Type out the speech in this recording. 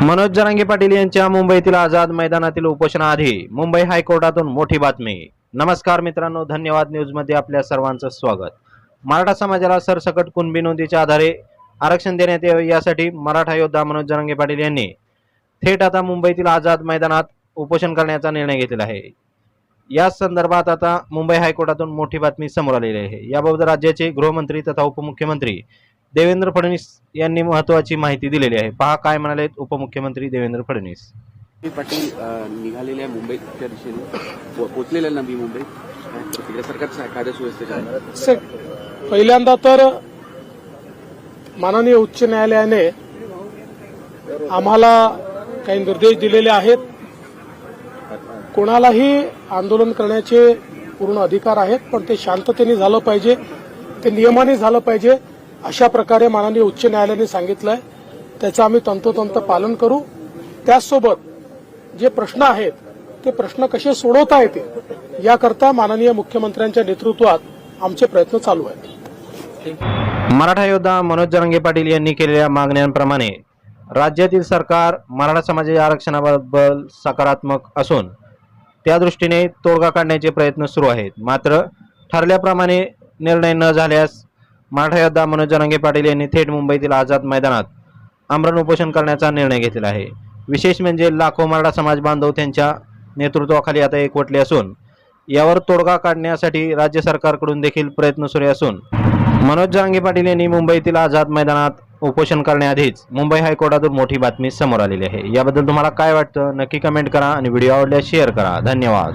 मनोज जरांगे पाटील यांच्या मुंबईतील आझाद मैदानातील उपोषणाआधी मुंबई हायकोर्टातून मोठी बातमी. नमस्कार मित्रांनो धन्यवाद न्यूजमध्ये आपल्या सर्वांचं स्वागत. मराठा समाजाला सरसकट कुणबी नोंदीच्या आधारे आरक्षण देण्यात यावे यासाठी मराठा योद्धा मनोज जरांगे पाटील यांनी थेट आता मुंबईतील आझाद मैदानात उपोषण करण्याचा निर्णय घेतलेला आहे. या संदर्भात आता मुंबई हायकोर्टातून मोठी बातमी समोर आलेली आहे. याबाबत राज्याचे गृहमंत्री तथा उपमुख्यमंत्री देवेंद्र फडणवीस यांनी महत्वाची माहिती दिलेली आहे. पहा काय म्हणाले उपमुख्यमंत्री देवेंद्र फडणवीस. पाटील अ, निघालेले आहे मुंबईच्या दिशेने पो- पोचलेले आहे नवी मुंबईत कायदा सुव्यवस्थेच्या पहिल्यांदा तर माननीय उच्च न्यायालयाने आम्हाला काही निर्देश दिलेले आहेत. कोणालाही आंदोलन करण्याचे पूर्ण अधिकार आहेत पण ते शांततेने झालं पाहिजे ते नियमाने झालं पाहिजे. अशा प्रकारे माननीय उच्च न्यायालयाने सांगितलंय. त्याचं आम्ही तंतोतंत पालन करू. त्याचसोबत जे प्रश्न आहेत ते प्रश्न कसे सोडवता येतील याकरता माननीय मुख्यमंत्र्यांच्या नेतृत्वात आमचे प्रयत्न चालू आहेत. मराठा योद्धा मनोज जरांगे पाटील यांनी केलेल्या मागण्यांप्रमाणे राज्यातील सरकार मराठा समाजाच्या आरक्षणाबद्दल सकारात्मक असून त्या दृष्टीने तोडगा काढण्याचे प्रयत्न सुरू आहेत. मात्र ठरल्याप्रमाणे निर्णय न झाल्यास मराठा योद्धा मनोज जरांगे पाटील यांनी थेट मुंबईतील आझाद मैदानात आमरण उपोषण करण्याचा निर्णय घेतला आहे. विशेष म्हणजे लाखो मराठा समाज बांधव त्यांच्या नेतृत्वाखाली आता एकवटले असून यावर तोडगा काढण्यासाठी राज्य सरकारकडून देखील प्रयत्न सुरू असून मनोज जरांगे पाटील यांनी मुंबईतील आझाद मैदानात उपोषण करण्याआधीच मुंबई हायकोर्टातून मोठी बातमी समोर आलेली आहे. याबद्दल तुम्हाला काय वाटतं? नक्की कमेंट करा आणि व्हिडिओ आवडल्यास शेअर करा. धन्यवाद.